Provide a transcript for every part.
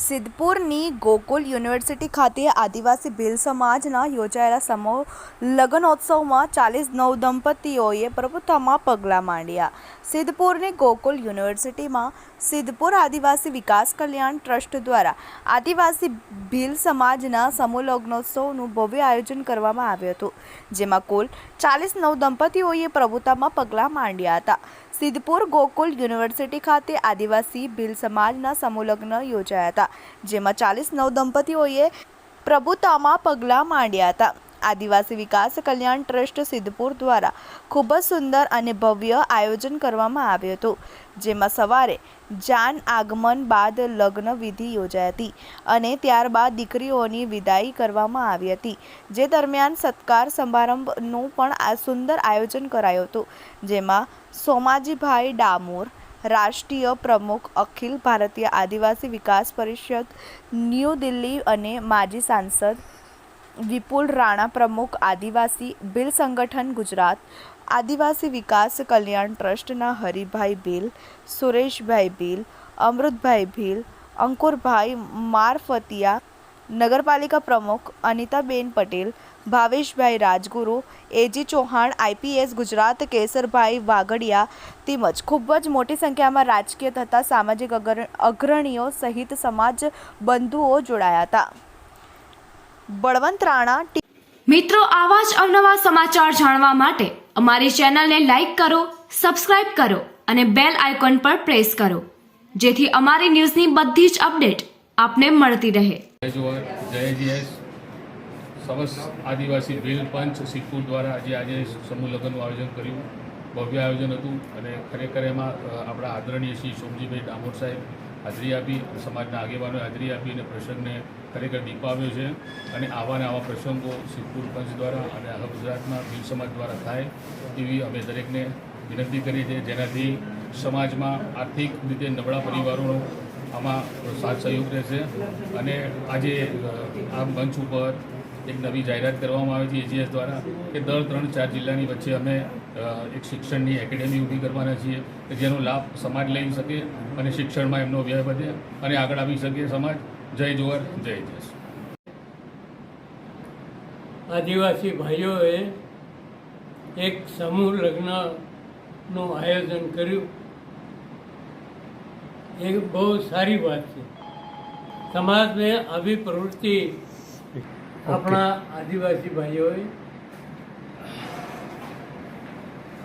સિદ્ધપુરની Gokul university ખાતે આદિવાસી ભીલ સમાજના યોજાયેલા સમૂહ લગ્નોત્સવમાં ચાલીસ નવ દંપતીઓએ પ્રભુતામાં પગલાં માંડ્યા. સિદ્ધપુરની ગોકુલ યુનિવર્સિટીમાં સિદ્ધપુર આદિવાસી વિકાસ કલ્યાણ ટ્રસ્ટ દ્વારા આદિવાસી ભીલ સમાજના સમૂહ લગ્નોત્સવનું ભવ્ય આયોજન કરવામાં આવ્યું હતું, જેમાં કુલ ચાલીસ નવ દંપતીઓએ પ્રભુતામાં પગલાં માંડ્યા હતા. સિદ્ધપુર ગોકુલ યુનિવર્સિટી ખાતે આદિવાસી ભીલ સમાજના સમુલગ્ન યોજાયા હતા, જેમાં ચાલીસ નવ દંપતીઓએ પ્રભુતામાં પગલાં માંડ્યા હતા. આદિવાસી વિકાસ કલ્યાણ ટ્રસ્ટ સિદ્ધપુર દ્વારા ખૂબ જ સુંદર અને ભવ્ય આયોજન કરવામાં આવ્યું હતું, જેમાં સવારે જાન આગમન બાદ લગ્ન વિધિ યોજાઈ હતી અને ત્યારબાદ દીકરીઓની વિદાય કરવામાં આવી હતી, જે દરમિયાન સત્કાર સમારંભનું પણ આ સુંદર આયોજન કરાયું હતું, જેમાં સોમાજીભાઈ ડામોર, રાષ્ટ્રીય પ્રમુખ અખિલ ભારતીય આદિવાસી વિકાસ પરિષદ, ન્યૂ દિલ્હી અને માજી સાંસદ વિપુલ રાણા પ્રમુખ આદિવાસી બિલ સંગઠન ગુજરાત, આદિવાસી વિકાસ કલ્યાણ ટ્રસ્ટના હરિભાઈ ભીલ સુરેશભાઈ ભીલ અમૃતભાઈ ભીલ અંકુરભાઈ મારફતિયા, નગરપાલિકા પ્રમુખ Anitaben Patel, Bhaveshbhai Rajguru, A G Chauhan, IPS Gujarat, Kesarbhai Vagadiya તેમજ ખૂબ જ મોટી સંખ્યામાં રાજકીય તથા સામાજિક અગ્ર અગ્રણીઓ સહિત સમાજ બંધુઓ જોડાયા હતા. બળવંત રાણા મિત્રો આવા જ અવનવા સમાચાર જાણવા માટે અમારી ચેનલને લાઈક કરો સબસ્ક્રાઇબ કરો અને બેલ આઇકોન પર પ્રેસ કરો જેથી અમારી ન્યૂઝની બધી જ અપડેટ આપને મળતી રહે. જય જય સમસ્ત આદિવાસી ભીલ પંચ સિદ્ધપુર દ્વારા આજે આજે સમૂહ લગ્નનું આયોજન કર્યું. ભવ્ય આયોજન હતું અને ખરેખર એમાં આપણા આદરણીય શ્રી સોમજીભાઈ ડામોર સાહેબ હાજરી આપી સમાજના આગેવાનોએ હાજરી આપી અને પ્રસંગને ખરેખર દીપાવ્યો છે અને આવા ને આવા પ્રસંગો સિદ્ધપુર પંચ દ્વારા અને આખા ગુજરાતમાં ભીલ સમાજ દ્વારા થાય એવી અમે દરેકને વિનંતી કરી છે જેનાથી સમાજમાં આર્થિક રીતે નબળા પરિવારોનો આમાં સાથ સહયોગ રહેશે અને આજે આ મંચ ઉપર એક નવી જાહેરાત કરવામાં આવી છે એજીએસ દ્વારા કે દર ત્રણ ચાર જિલ્લાની વચ્ચે અમે એક શિક્ષણની એકેડેમી ઊભી કરવાના છીએ કે જેનો લાભ સમાજ લઈ શકે અને શિક્ષણમાં એમનો વ્યય વધે અને આગળ આવી શકે સમાજ. જય જુવાર, જય જય. આદિવાસી ભાઈઓએ એક સમૂહ લગ્નનું આયોજન કર્યું. એ બહુ સારી વાત છે. સમાજને આવી પ્રવૃત્તિ આપણા આદિવાસી ભાઈઓએ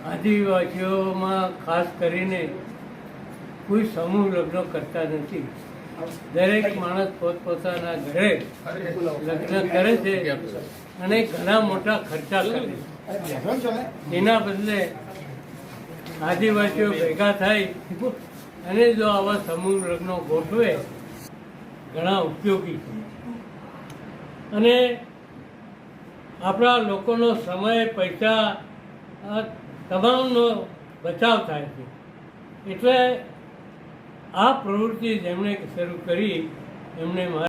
આદિવાસીઓમાં ખાસ કરીને કોઈ સમૂહ લગ્ન કરતા નથી. દરેક માણસ પોતપોતાના ઘરે લગ્ન કરે છે અને ઘણા મોટા ખર્ચા કરે એના બદલે આદિવાસીઓ ભેગા થાય અને જો આવા સમૂહ લગ્નો ગોઠવે, ઘણા ઉપયોગી છે અને આપણા લોકોનો સમય, પૈસા તમામનો બચાવ થાય છે. એટલે આ પ્રવૃત્તિ જેમણે શરૂ કરી એમને